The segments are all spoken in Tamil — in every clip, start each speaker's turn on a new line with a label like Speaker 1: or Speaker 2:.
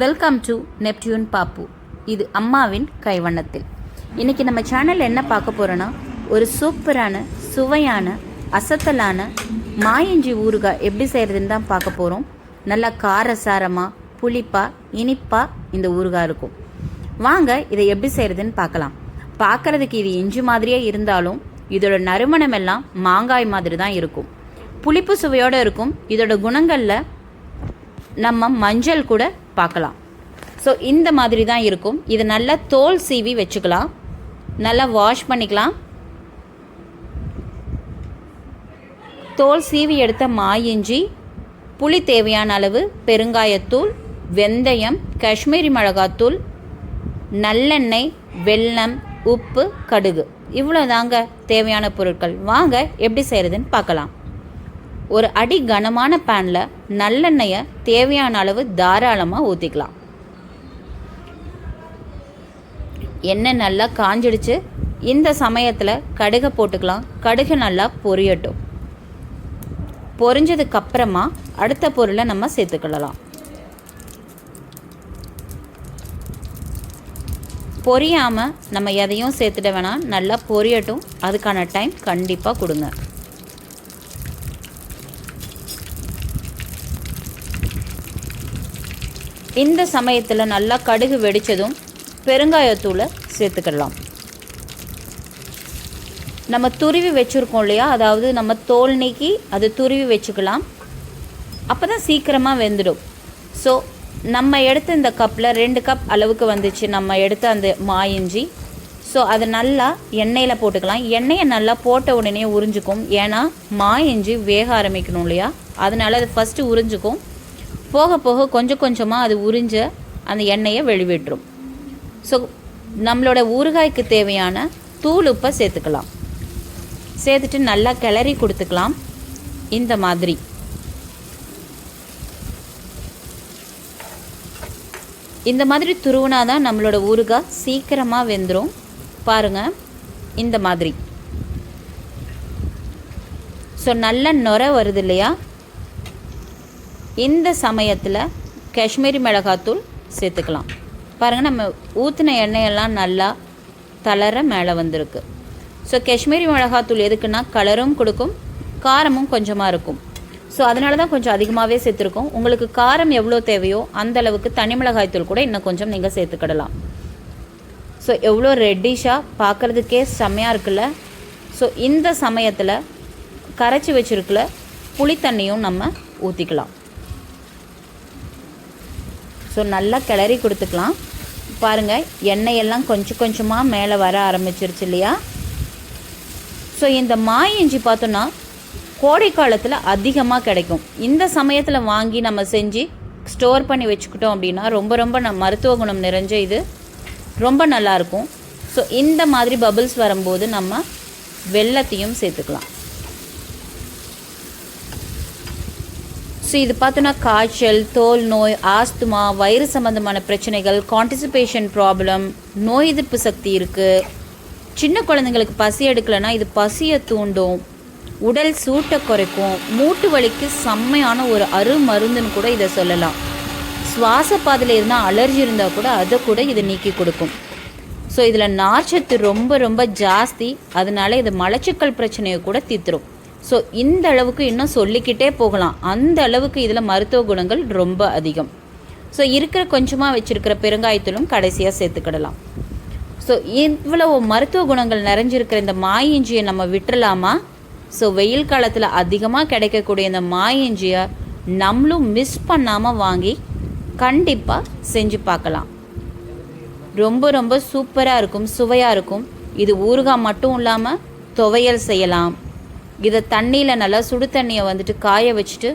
Speaker 1: வெல்கம் டு நெப்டியூன் பாப்பு இது அம்மாவின் கைவண்ணத்தில். இன்றைக்கி நம்ம சேனலில் என்ன பார்க்க போகிறோன்னா ஒரு சூப்பரான சுவையான அசத்தலான மாயஞ்சி ஊறுகாய் எப்படி செய்கிறதுன்னு தான் பார்க்க போகிறோம் நல்லா காரசாரமாக புளிப்பாக இனிப்பாக இந்த ஊறுகாய் இருக்கும். வாங்க இதை எப்படி செய்கிறதுன்னு பார்க்கலாம். பார்க்கறதுக்கு இது இஞ்சி மாதிரியே இருந்தாலும் இதோட நறுமணம் எல்லாம் மாங்காய் மாதிரி தான் இருக்கும். புளிப்பு சுவையோடு இருக்கும். இதோட குணங்களில் நம்ம மஞ்சள் கூட பார்க்கலாம். ஸோ இந்த மாதிரி தான் இருக்கும். இது நல்லா தோல் சீவி வச்சுக்கலாம். நல்லா வாஷ் பண்ணிக்கலாம். தோல் சீவி எடுத்த மாயிஞ்சி புளி தேவையான அளவு பெருங்காயத்தூள் வெந்தயம் காஷ்மீரி மிளகாத்தூள் நல்லெண்ணெய் வெல்லம் உப்பு கடுகு. இவ்வளோ தாங்க தேவையான பொருட்கள். வாங்க எப்படி செய்கிறதுன்னு பார்க்கலாம். ஒரு அடி கனமான பேனில் நல்லெண்ணெயை தேவையான அளவு தாராளமாக ஊற்றிக்கலாம் எண்ணெய் நல்லா காஞ்சிடுச்சு. இந்த சமயத்தில் கடுகை போட்டுக்கலாம். கடுகு நல்லா பொரியட்டும். பொரிஞ்சதுக்கு அப்புறமா அடுத்த பொருளை நம்ம சேர்த்துக்கலாம் பொரியாமல் நம்ம எதையும் சேர்த்துட வேணாம். நல்லா பொரியட்டும். அதுக்கான டைம் கண்டிப்பாக கொடுங்க. இந்த சமயத்தில் நல்லா கடுகு வெடித்ததும் பெருங்காயத்தூளை சேர்த்துக்கிடலாம். நம்ம துருவி வச்சுருக்கோம் இல்லையா? அதாவது நம்ம தோல் நீக்கி அது துருவி வச்சுக்கலாம். அப்போ தான் சீக்கிரமாக வெந்துடும். ஸோ நம்ம எடுத்த இந்த கப்பில் ரெண்டு கப் அளவுக்கு வந்துச்சு. நம்ம எடுத்த அந்த மாயிஞ்சி ஸோ அதை நல்லா எண்ணெயில் போட்டுக்கலாம். எண்ணெயை நல்லா போட்ட உடனே உறிஞ்சிக்கும். ஏன்னா மாயிஞ்சி வேக ஆரம்பிக்கணும் இல்லையா? அதனால் அது ஃபஸ்ட்டு உறிஞ்சிக்கும். போக போக கொஞ்சம் கொஞ்சமாக அது உறிஞ்ச அந்த எண்ணெயை வெளிவிட்டுரும். ஸோ நம்மளோட ஊறுகாய்க்கு தேவையான தூள் உப்பை சேர்த்துக்கலாம். சேர்த்துட்டு நல்லா கிளறி கொடுத்துக்கலாம். இந்த மாதிரி. இந்த மாதிரி துருவினா தான் நம்மளோட ஊறுகாய் சீக்கிரமாக வெந்துடும் பாருங்கள் இந்த மாதிரி. ஸோ நல்ல நுர வருது இல்லையா? இந்த சமயத்தில் காஷ்மீரி மிளகாத்தூள் சேர்த்துக்கலாம். பாருங்கள் நம்ம ஊற்றின எண்ணெயெல்லாம் நல்லா தளர மேலே வந்திருக்கு. ஸோ காஷ்மீரி மிளகாத்தூள் எதுக்குன்னா கலரும் கொடுக்கும் காரமும் கொஞ்சமாக இருக்கும். ஸோ அதனால தான் கொஞ்சம் அதிகமாகவே சேர்த்துருக்கோம். உங்களுக்கு காரம் எவ்வளோ தேவையோ அந்த அளவுக்கு தனி மிளகாய்த்தூள் கூட இன்னும் கொஞ்சம் நீங்கள் சேர்த்துக்கிடலாம். ஸோ எவ்வளோ ரெட்டிஷாக பார்க்குறதுக்கே செம்மையாக இருக்குல்ல? ஸோ இந்த சமயத்தில் கரைச்சி வச்சுருக்கல புளி தண்ணியும் நம்ம ஊற்றிக்கலாம் ஸோ நல்லா கிளறி கொடுத்துக்கலாம். பாருங்கள் எண்ணெயெல்லாம் கொஞ்சம் கொஞ்சமாக மேலே வர ஆரம்பிச்சிருச்சு இல்லையா? ஸோ இந்த மாய் இஞ்சி பார்த்தோன்னா கோடை காலத்தில் அதிகமாக கிடைக்கும். இந்த சமயத்தில் வாங்கி நம்ம செஞ்சு ஸ்டோர் பண்ணி வச்சுக்கிட்டோம் அப்படின்னா ரொம்ப ரொம்ப ந மருத்துவ குணம் நிறைஞ்ச இது ரொம்ப நல்லாயிருக்கும் ஸோ இந்த மாதிரி பபுள்ஸ் வரும்போது நம்ம வெள்ளத்தையும் சேர்த்துக்கலாம். ஸோ இது பார்த்தோன்னா காய்ச்சல் தோல் நோய் ஆஸ்துமா வயிறு சம்மந்தமான பிரச்சனைகள் கான்டிசிபேஷன் ப்ராப்ளம் நோய் எதிர்ப்பு சக்தி இருக்குது சின்ன குழந்தைங்களுக்கு பசி எடுக்கலைன்னா இது பசியை தூண்டும். உடல் சூட்டை குறைக்கும். மூட்டு வலிக்கு செம்மையான ஒரு அருமருந்துன்னு கூட இதை சொல்லலாம். சுவாச பாதையில் இருந்தால் அலர்ஜி இருந்தால் கூட அதை கூட இது நீக்கி கொடுக்கும். ஸோ இதில் நார்ச்சத்து ரொம்ப ரொம்ப ஜாஸ்தி. அதனால இது மலச்சிக்கல் பிரச்சனையை கூட தீர்த்துரும். ஸோ இந்த அளவுக்கு இன்னும் சொல்லிக்கிட்டே போகலாம். அந்த அளவுக்கு இதில் மருத்துவ குணங்கள் ரொம்ப அதிகம். ஸோ இருக்கிற கொஞ்சமாக வச்சுருக்கிற பெருங்காயத்திலும் கடைசியாக சேர்த்துக்கிடலாம். ஸோ இவ்வளவு மருத்துவ குணங்கள் நிறைஞ்சிருக்கிற இந்த மாய் இஞ்சியை நம்ம விட்டுறலாமா? ஸோ வெயில் காலத்தில் அதிகமாக கிடைக்கக்கூடிய இந்த மாய் இஞ்சியை நம்மளும் மிஸ் பண்ணாமல் வாங்கி கண்டிப்பாக செஞ்சு பார்க்கலாம். ரொம்ப ரொம்ப சூப்பராக இருக்கும் சுவையாக இருக்கும். இது ஊறுகாய் மட்டும் இல்லாமல் துவையல் செய்யலாம். இதை தண்ணியில் நல்லா சுடு தண்ணியை வந்துட்டு காய வச்சுட்டு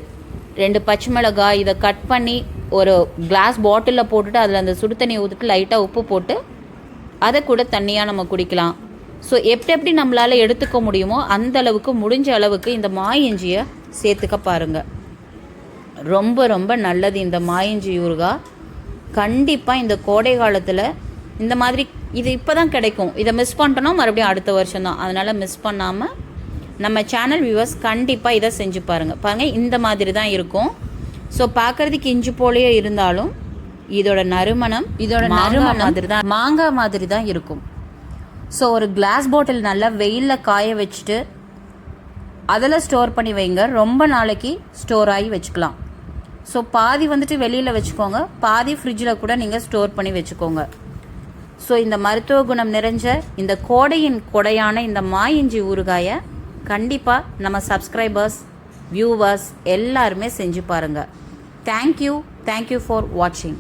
Speaker 1: ரெண்டு பச்சை மிளகாய் இதை கட் பண்ணி ஒரு கிளாஸ் பாட்டிலில் போட்டுட்டு அதில் அந்த சுடு தண்ணியை ஊற்றிட்டு லைட்டாக உப்பு போட்டு அதை கூட தண்ணியாக நம்ம குடிக்கலாம். ஸோ எப்படி எப்படி நம்மளால் எடுத்துக்க முடியுமோ அந்த அளவுக்கு முடிஞ்ச அளவுக்கு இந்த மாயிஞ்சியை சேர்த்துக்க பாருங்கள் ரொம்ப ரொம்ப நல்லது இந்த மாயிஞ்சி ஊறுகாய் கண்டிப்பாக இந்த கோடை காலத்தில் இந்த மாதிரி இது இப்போ தான் கிடைக்கும். இதை மிஸ் பண்ணிட்டோன்னா மறுபடியும் அடுத்த வருஷம் தான் அதனால் மிஸ் பண்ணாமல் நம்ம சேனல் வியூவர்ஸ் கண்டிப்பாக இதை செஞ்சு பாருங்கள் பாருங்கள் இந்த மாதிரி தான் இருக்கும். ஸோ பார்க்குறதுக்கு இஞ்சி போலேயே இருந்தாலும் இதோட நறுமணம் இதோட நறுமணம் மாதிரி தான் மாங்காய் மாதிரி தான் இருக்கும். ஸோ ஒரு கிளாஸ் பாட்டில் நல்லா வெயிலில் காய வச்சுட்டு அதில் ஸ்டோர் பண்ணி வைங்க. ரொம்ப நாளைக்கு ஸ்டோர் ஆகி வச்சுக்கலாம். ஸோ பாதி வந்துட்டு வெளியில் வச்சுக்கோங்க. பாதி ஃப்ரிட்ஜில் கூட நீங்கள் ஸ்டோர் பண்ணி வச்சுக்கோங்க. ஸோ இந்த மருத்துவ குணம் நிறைஞ்ச இந்த கோடையின் கொடையான இந்த மாயிஞ்சி ஊறுகாயை கண்டிப்பாக நம்ம சப்ஸ்கிரைபர்ஸ் வியூவர்ஸ் எல்லாருமே செஞ்சு பாருங்கள் தேங்க்யூ தேங்க்யூ ஃபார் வாட்சிங்